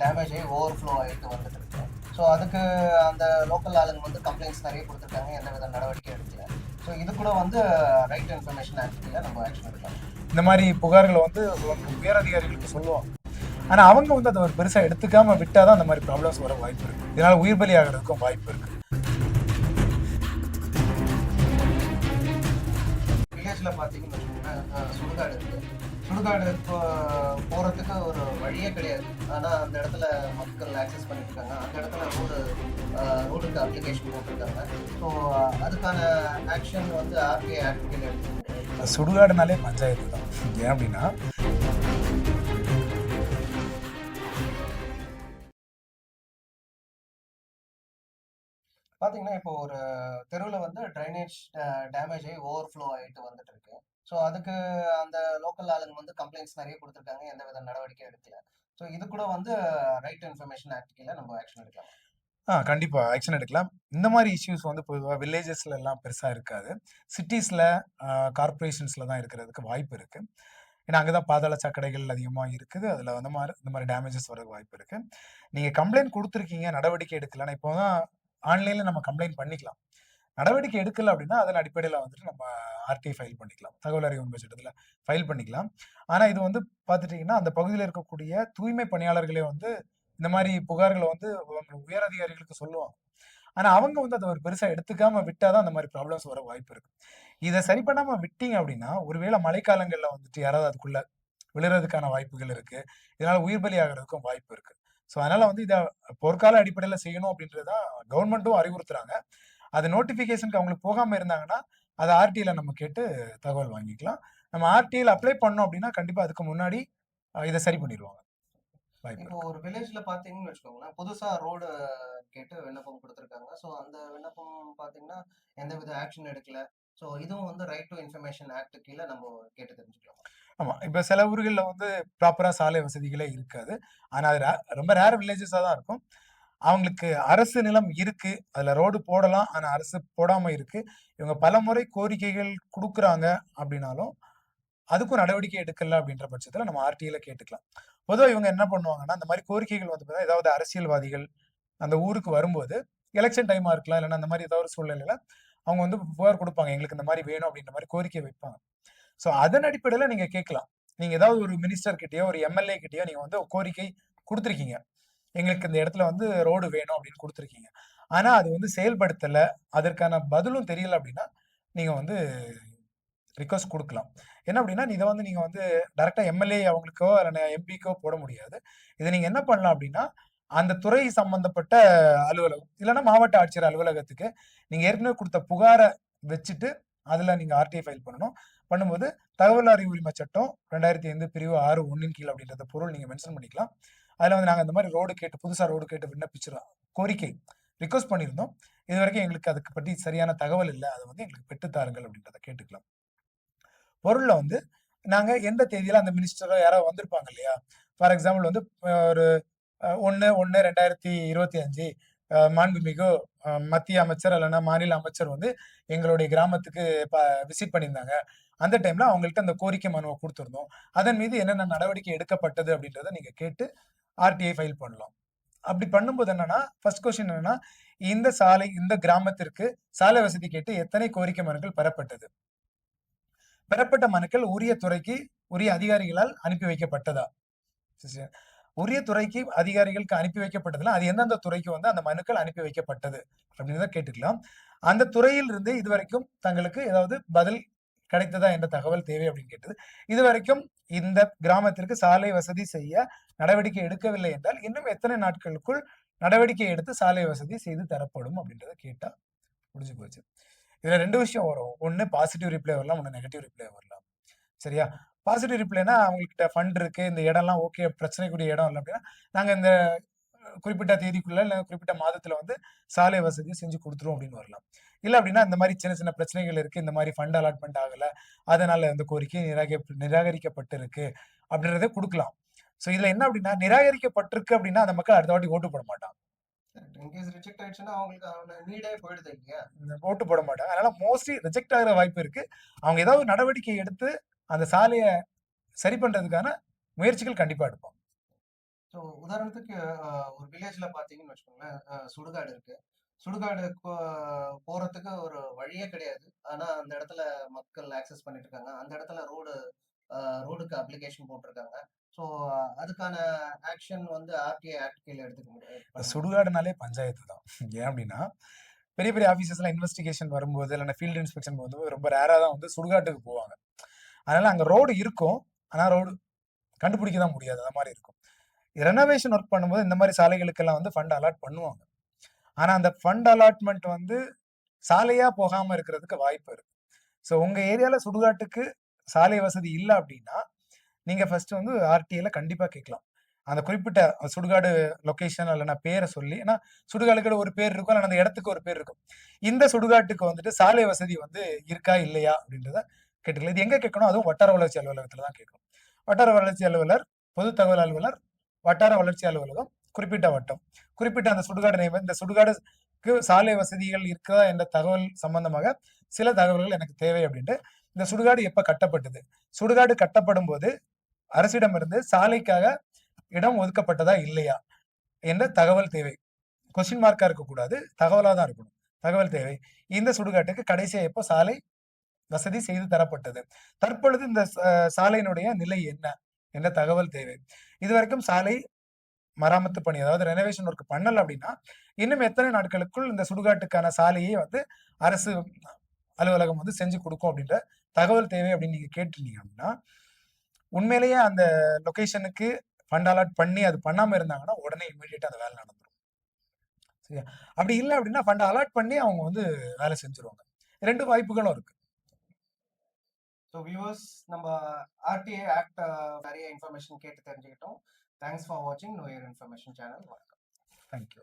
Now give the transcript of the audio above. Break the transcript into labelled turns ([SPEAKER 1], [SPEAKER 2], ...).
[SPEAKER 1] Damage ஆகி over flow ஆகிட்டு வந்துட்டு இருக்கு. ஸோ அதுக்கு அந்த லோக்கல் ஆளுங்க வந்து கம்ப்ளைண்ட்ஸ் நிறைய கொடுத்துருக்காங்க. எந்த வித நடவடிக்கை எடுக்கல. ஸோ இது கூட வந்து ரைட் இன்ஃபர்மேஷன் ஆக்டில் நம்ம ஆக்ஷன் எடுக்கலாம்.
[SPEAKER 2] இந்த மாதிரி புகார்களை வந்து உயர் அதிகாரிகளுக்கு சொல்லுவோம். ஆனா அவங்க வந்து அதை ஒரு பெருசா எடுத்துக்காம விட்டாதான் அந்த மாதிரி ப்ராப்ளம்ஸ் வர வாய்ப்பு இருக்கு. இதனால உயிர் பலி ஆகிறதுக்கும் வாய்ப்பு இருக்கு.
[SPEAKER 1] வில்லேஜில் பார்த்தீங்கன்னு வச்சுக்கோங்களேன் அஹ் சுடுகாடு இருக்கு. சுடுகாடு போகிறதுக்கு ஒரு வழியே கிடையாது. ஆனால் அந்த இடத்துல மக்கள் ஆக்சஸ் பண்ணிட்டு அந்த இடத்துல ரோடு ரோடுக்கு அப்ளிகேஷன் போட்டிருக்காங்க. ஸோ அதுக்கான ஆக்ஷன் வந்து ஆர்பிஐ ஆக்டில் எடுத்து
[SPEAKER 2] சுடுகாடுனாலே பஞ்சாயத்து தான். ஏன் அப்படின்னா
[SPEAKER 1] பார்த்தீங்கன்னா இப்போ ஒரு தெருவில் வந்து ட்ரைனேஜ் டேமேஜ் ஆகி ஓவர் ஃப்ளோ ஆகிட்டு வந்துட்டு இருக்கு ஸோ அதுக்கு அந்த லோக்கல் ஆளுங்க வந்து கம்ப்ளைண்ட்ஸ் நிறைய கொடுத்துருக்காங்க. எந்த வித நடவடிக்கை எடுக்கல. ஸோ இது கூட வந்து ரைட் இன்ஃபர்மேஷன் ஆக்ட் கீழே நம்ம ஆக்ஷன் எடுக்கலாம்.
[SPEAKER 2] ஆ கண்டிப்பாக ஆக்ஷன் எடுக்கலாம். இந்த மாதிரி இஷ்யூஸ் வந்து பொதுவாக வில்லேஜஸ்ல எல்லாம் பெருசாக இருக்காது. சிட்டிஸில் கார்பரேஷன்ஸில் தான் இருக்கிறதுக்கு வாய்ப்பு இருக்குது ஏன்னா அங்கதான் பாதாள சாக்கடைகள் அதிகமாக இருக்குது. அதில் வந்து மாதிரி இந்த மாதிரி டேமேஜஸ் வரதுக்கு வாய்ப்பு இருக்குது நீங்கள் கம்ப்ளைண்ட் கொடுத்துருக்கீங்க நடவடிக்கை எடுக்கலன்னா இப்போ தான் ஆன்லைன்ல நம்ம கம்ப்ளைண்ட் பண்ணிக்கலாம். நடவடிக்கை எடுக்கல அப்படின்னா அதன் அடிப்படையில் வந்துட்டு நம்ம ஆர்டி ஃபைல் பண்ணிக்கலாம். தகவல் அறிவு உண்மை சட்டத்தில் ஃபைல் பண்ணிக்கலாம். ஆனால் இது வந்து பார்த்துட்டிங்கன்னா அந்த பகுதியில் இருக்கக்கூடிய தூய்மை பணியாளர்களே வந்து இந்த மாதிரி புகார்களை வந்து உயர் அதிகாரிகளுக்கு சொல்லுவாங்க. ஆனால் அவங்க வந்து அதை ஒரு பெருசா எடுத்துக்காம விட்டாதான் அந்த மாதிரி ப்ராப்ளம்ஸ் வர வாய்ப்பு இருக்கு. இதை சரி பண்ணாமல் விட்டீங்க அப்படின்னா ஒருவேளை மழைக்காலங்களில் வந்துட்டு யாராவது அதுக்குள்ள விழுறதுக்கான வாய்ப்புகள் இருக்கு. இதனால உயிர் பலி ஆகிறதுக்கும் வாய்ப்பு இருக்கு. ஸோ அதனால வந்து இதை போர்க்கால அடிப்படையில செய்யணும் அப்படின்றதான் கவர்மெண்ட்டும் அறிவுறுத்துறாங்க. அது நோட்டிபிகேஷனுக்கு அவங்களுக்கு போகாம இருந்தாங்கன்னா அதை ஆர்டியில நம்ம கேட்டு தகவல் வாங்கிக்கலாம். நம்ம ஆர்டியில் அப்ளை பண்ணோம் அப்படின்னா கண்டிப்பா அதுக்கு முன்னாடி இதை சரி பண்ணிடுவாங்க.
[SPEAKER 1] இப்போ ஒரு வில்லேஜ்ல பாத்தீங்கன்னு வச்சுக்கோங்களேன் புதுசா ரோடு கேட்டு விண்ணப்பம் கொடுத்துருக்காங்க. ஸோ அந்த விண்ணப்பம் பாத்தீங்கன்னா எந்த வித ஆக்ஷன் எடுக்கல. ஸோ இதுவும் வந்து ரைட் டு இன்ஃபர்மேஷன் ஆக்ட் கீழே நம்ம கேட்டு தெரிஞ்சுக்கலாம்.
[SPEAKER 2] ஆமா. இப்ப சில ஊர்களில் வந்து ப்ராப்பரா சாலை வசதிகளே இருக்காது. ஆனா அது ரொம்ப ரேர் வில்லேஜஸா தான் இருக்கும். அவங்களுக்கு அரசு நிலம் இருக்கு. அதுல ரோடு போடலாம். ஆனா அரசு போடாம இருக்கு. இவங்க பல முறை கோரிக்கைகள் கொடுக்குறாங்க அப்படின்னாலும் அதுக்கும் நடவடிக்கை எடுக்கல அப்படின்ற பட்சத்துல நம்ம ஆர்டிஐல கேட்டுக்கலாம். பொதுவாக இவங்க என்ன பண்ணுவாங்கன்னா அந்த மாதிரி கோரிக்கைகள் வந்து பார்த்தா ஏதாவது அரசியல்வாதிகள் அந்த ஊருக்கு வரும்போது எலெக்ஷன் டைமா இருக்கலாம். இல்லைன்னா அந்த மாதிரி ஏதாவது ஒரு சூழ்நிலையில அவங்க வந்து புகார் கொடுப்பாங்க. எங்களுக்கு இந்த மாதிரி வேணும் அப்படின்ற மாதிரி கோரிக்கை வைப்பாங்க. ஸோ அதன் அடிப்படையில் நீங்க கேட்கலாம். நீங்க ஏதாவது ஒரு மினிஸ்டர் கிட்டயோ ஒரு எம்எல்ஏ கிட்டயோ நீங்க வந்து கோரிக்கை கொடுத்துருக்கீங்க. எங்களுக்கு இந்த இடத்துல வந்து ரோடு வேணும் அப்படின்னு கொடுத்துருக்கீங்க. ஆனா அது வந்து செயல்படுத்தல. அதற்கான பதிலும் தெரியல அப்படின்னா நீங்க வந்து ரிக்வஸ்ட் கொடுக்கலாம். என்ன அப்படின்னா இதை வந்து நீங்கள் வந்து டேரெக்டாக எம்எல்ஏ அவங்களுக்கோ இல்லை எம்பிக்கோ போட முடியாது. இதை நீங்கள் என்ன பண்ணலாம் அப்படின்னா அந்த துறை சம்பந்தப்பட்ட அலுவலகம் இல்லைன்னா மாவட்ட ஆட்சியர் அலுவலகத்துக்கு நீங்கள் ஏற்கனவே கொடுத்த புகாரை வச்சுட்டு அதில் நீங்கள் ஆர்டிஐ ஃபைல் பண்ணணும். பண்ணும்போது தகவல் அறிவு உரிமை சட்டம் ரெண்டாயிரத்தி ஐந்து பிரிவு ஆறு ஒன்றின் கீழ் அப்படின்றத பொருள் நீங்க மென்ஷன் பண்ணிக்கலாம். அதுல வந்து நாங்கள் இந்த மாதிரி ரோடு கேட்டு புதுசா ரோடு கேட்டு விண்ணப்பிச்சிடலாம் கோரிக்கை ரிக்வஸ்ட் பண்ணியிருந்தோம். இது வரைக்கும் எங்களுக்கு அதுக்கு பற்றி சரியான தகவல் இல்லை. அதை வந்து எங்களுக்கு பெற்றுத்தாருங்கள் அப்படின்றத கேட்டுக்கலாம். பொருள்ல வந்து நாங்க எந்த தேதியில அந்த மினிஸ்டரோ யாரோ வந்திருப்பாங்க இல்லையா? ஃபார் எக்ஸாம்பிள் வந்து ஒரு ஒன்று ஒன்று ரெண்டாயிரத்தி இருபத்தி அஞ்சு மாண்புமிகு மத்திய அமைச்சர் இல்லைன்னா மாநில அமைச்சர் வந்து எங்களுடைய கிராமத்துக்கு விசிட் பண்ணியிருந்தாங்க. அந்த டைம்ல அவங்கள்ட்ட அந்த கோரிக்கை மனுவை கொடுத்துருந்தோம். அதன் மீது என்னென்ன நடவடிக்கை எடுக்கப்பட்டது அப்படின்றத நீங்க கேட்டு ஆர்டிஐ ஃபைல் பண்ணலாம். அப்படி பண்ணும்போது என்னன்னா ஃபர்ஸ்ட் கொஸ்டின் என்னன்னா இந்த சாலை இந்த கிராமத்திற்கு சாலை வசதி கேட்டு எத்தனை கோரிக்கை மனுக்கள் பெறப்பட்டது? பெறப்பட்ட மனுக்கள் உரிய துறைக்கு உரிய அதிகாரிகளால் அனுப்பி வைக்கப்பட்டதா? உரிய துறைக்கு அதிகாரிகளுக்கு அனுப்பி வைக்கப்பட்டதுல அது எந்தெந்த துறைக்கு வந்து அந்த மனுக்கள் அனுப்பி வைக்கப்பட்டது அப்படின்றத கேட்டுக்கலாம். அந்த துறையில் இருந்து இதுவரைக்கும் தங்களுக்கு ஏதாவது பதில் கிடைத்ததா என்ற தகவல் தேவை அப்படின்னு கேட்டது. இதுவரைக்கும் இந்த கிராமத்திற்கு சாலை வசதி செய்ய நடவடிக்கை எடுக்கவில்லை என்றால் இன்னும் எத்தனை நாட்களுக்குள் நடவடிக்கை எடுத்து சாலை வசதி செய்து தரப்படும் அப்படின்றத கேட்டா முடிஞ்சு போச்சு. இதுல ரெண்டு விஷயம் வரும். ஒன்னு பாசிட்டிவ் ரிப்ளை வரலாம் ஒன்னு நெகட்டிவ் ரிப்ளை வரலாம். சரியா? பாசிட்டிவ் ரிப்ளைனா அவங்ககிட்ட ஃபண்ட் இருக்கு இந்த இடம்லாம் ஓகே பிரச்சனைக்குரிய இடம் இல்லை அப்படின்னா நாங்க இந்த குறிப்பிட்ட தேதிக்குள்ள இல்ல குறிப்பிட்ட மாதத்துல வந்து சாலை வசதி செஞ்சு கொடுத்துருவோம் அப்படின்னு வரலாம். இல்ல அப்படின்னா இந்த மாதிரி சின்ன சின்ன பிரச்சனைகள் இருக்கு இந்த மாதிரி ஃபண்ட் அலாட்மெண்ட் ஆகல அதனால இந்த கோரிக்கை நிராகரி நிராகரிக்கப்பட்டிருக்கு அப்படின்றத கொடுக்கலாம். ஸோ இதுல என்ன அப்படின்னா நிராகரிக்கப்பட்டிருக்கு அப்படின்னா அந்த மக்கள் அடுத்த வாட்டி ஓட்டு போட இந்த ஓட்டு போட மாட்டாங்க. அதனால மோஸ்ட்லி ரிஜெக்ட் ஆகிற வாய்ப்பு இருக்கு. அவங்க ஏதாவது நடவடிக்கை எடுத்து அந்த சாலையை சரி பண்றதுக்கான முயற்சிகள் கண்டிப்பா எடுப்பாங்க
[SPEAKER 1] ஸோ உதாரணத்துக்கு ஒரு வில்லேஜ்ல பாத்தீங்கன்னு வச்சுக்கோங்களேன் சுடுகாடு இருக்கு. சுடுகாடு போ- போறதுக்கு ஒரு வழியே கிடையாது. ஆனா அந்த இடத்துல மக்கள் ஆக்சஸ் பண்ணிட்டு இருக்காங்க. அந்த இடத்துல ரோடு ரோடுக்கு அப்ளிகேஷன் போட்டிருக்காங்க. ஸோ அதுக்கான ஆக்ஷன் வந்து ஆர்டிஐ ஆக்ட் கீழே எடுத்துக்க முடியாது.
[SPEAKER 2] சுடுகாடுனாலே பஞ்சாயத்து தான். ஏன் அப்படின்னா பெரிய பெரிய ஆஃபீஸஸ்லாம் இன்வெஸ்டிகேஷன் வரும்போது இல்லைன்னா ஃபீல்டு இன்ஸ்பெக்ஷன் போகும்போது ரொம்ப ரேராக தான் வந்து சுடுகாட்டுக்கு போவாங்க. அதனால அங்கே ரோடு இருக்கும். ஆனால் ரோடு கண்டுபிடிக்க தான் முடியாது. அந்த மாதிரி இருக்கும். ரெனோவேஷன் ஒர்க் பண்ணும்போது இந்த மாதிரி சாலைகளுக்கெல்லாம் வந்து ஃபண்ட் அலாட் பண்ணுவாங்க. ஆனால் அந்த ஃபண்ட் அலாட்மெண்ட் வந்து சாலையாக போகாமல் இருக்கிறதுக்கு வாய்ப்பு இருக்கு. ஸோ உங்கள் ஏரியாவில் சுடுகாட்டுக்கு சாலை வசதி இல்லை அப்படின்னா நீங்கள் ஃபஸ்ட்டு வந்து ஆர்டிஐல கண்டிப்பாக கேட்கலாம். அந்த குறிப்பிட்ட சுடுகாடு லொக்கேஷன் இல்லைன்னா பேரை சொல்லி ஏன்னா சுடுகாடுக்கு ஒரு பேர் இருக்கும் இல்லைன்னா அந்த இடத்துக்கு ஒரு பேர் இருக்கும். இந்த சுடுகாட்டுக்கு வந்துட்டு சாலை வசதி வந்து இருக்கா இல்லையா அப்படின்றத கேட்டுக்கல இது எங்க கேட்கணும்? அதுவும் வட்டார வளர்ச்சி அலுவலகத்துல தான் கேட்கணும். வட்டார வளர்ச்சி அலுவலர் பொது தகவல் அலுவலர் வட்டார வளர்ச்சி அலுவலகம் குறிப்பிட்ட வட்டம். குறிப்பிட்ட அந்த சுடுகாடு நேம் இந்த சுடுகாடுக்கு சாலை வசதிகள் இருக்கா என்ற தகவல் சம்பந்தமாக சில தகவல்கள் எனக்கு தேவை அப்படின்ட்டு இந்த சுடுகாடு எப்ப கட்டப்பட்டது? சுடுகாடு கட்டப்படும் போது அரசிடமிருந்து சாலைக்காக இடம் ஒதுக்கப்பட்டதா இல்லையா என்ற தகவல் தேவை. கொஸ்டின் மார்க்கா இருக்கக்கூடாது. தகவலாக தான் இருக்கணும். தகவல் தேவை. இந்த சுடுகாட்டுக்கு கடைசியாக எப்போ சாலை வசதி செய்து தரப்பட்டது. தற்பொழுது இந்த சாலையினுடைய நிலை என்ன? என்ற தகவல் தேவை. இதுவரைக்கும் சாலை மராமத்து பணி அதாவது ரெனோவேஷன் ஒர்க் பண்ணல அப்படின்னா இன்னும் எத்தனை நாட்களுக்குள் இந்த சுடுகாட்டுக்கான சாலையை வந்து அரசு அலுவலகம் வந்து செஞ்சு கொடுக்கும் அப்படின்ற தகவல் தேவை அப்படின்னு நீங்க கேட்டிருந்தீங்க அப்படின்னா உண்மையிலேயே அந்த லொகேஷனுக்கு ஃபண்ட் அலாட் பண்ணி அது பண்ணாம இருந்தாங்கன்னா உடனே இமீடியட்டா அந்த வேலை நடந்துரும். சரியா? அப்படி இல்லை அப்படின்னா ஃபண்ட் அலாட் பண்ணி அவங்க வந்து வேலை செஞ்சுருவாங்க. ரெண்டு வாய்ப்புகளும் இருக்கு.
[SPEAKER 1] ஸோ வியூவர்ஸ் நம்ம ஆர்டிஐ ஆக்ட் நிறைய இன்ஃபர்மேஷன் கேட்டு தெரிஞ்சுக்கிட்டோம். தேங்க்ஸ் ஃபார் வாட்சிங் know your information channel
[SPEAKER 2] thank you